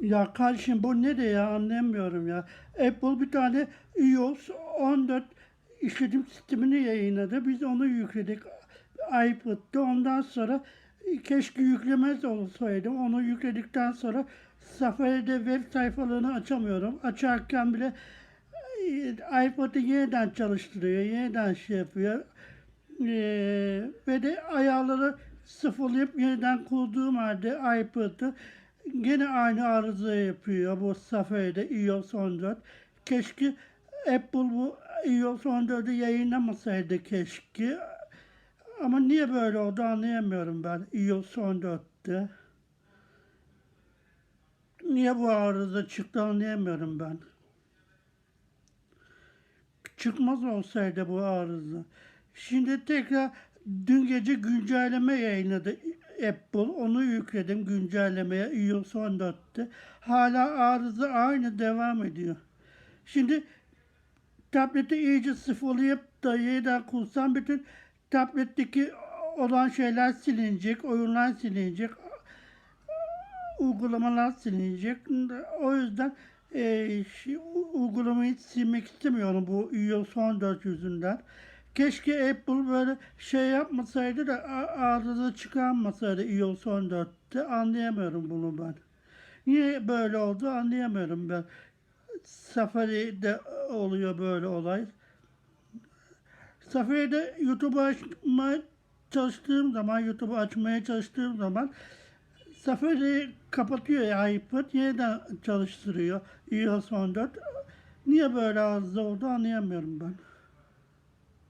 Ya kardeşim bu ne de ya anlayamıyorum ya. Apple bir tane iOS 14 işletim sistemini yayınladı. Biz onu yükledik iPad'da. Ondan sonra keşke yüklemez olsaydım. Onu yükledikten sonra Safari'de web sayfalarını açamıyorum. Açarken bile e, iPad'ı yeniden çalıştırıyor. Yeniden şey yapıyor. Ee, ve de ayarları sıfırlayıp yeniden kurduğum halde iPad'ı gene aynı arıza yapıyor bu Safari'de iOS 14. Keşke Apple bu iOS 14'ü yayınlamasaydı keşke. Ama niye böyle oldu anlayamıyorum ben iOS 14'te. Niye bu arıza çıktı anlayamıyorum ben. Çıkmaz olsaydı bu arıza. Şimdi tekrar dün gece güncelleme yayınladı Apple. Onu yükledim güncellemeye iOS 14'te. Hala arıza aynı devam ediyor. Şimdi tableti iyice sıfırlayıp da yeniden kursam bütün tabletteki olan şeyler silinecek, oyunlar silinecek, uygulamalar silinecek. O yüzden e, şu uygulamayı silmek istemiyorum bu iOS 14 yüzünden. Keşke Apple böyle şey yapmasaydı da arıza çıkarmasaydı iOS 14'te anlayamıyorum bunu ben. Niye böyle oldu anlayamıyorum ben. Safari'de oluyor böyle olay. Safari'de YouTube'u açmaya çalıştığım zaman, YouTube'u açmaya çalıştığım zaman Safari kapatıyor ya iPad, yeniden çalıştırıyor iOS 14. Niye böyle arıza oldu anlayamıyorum ben.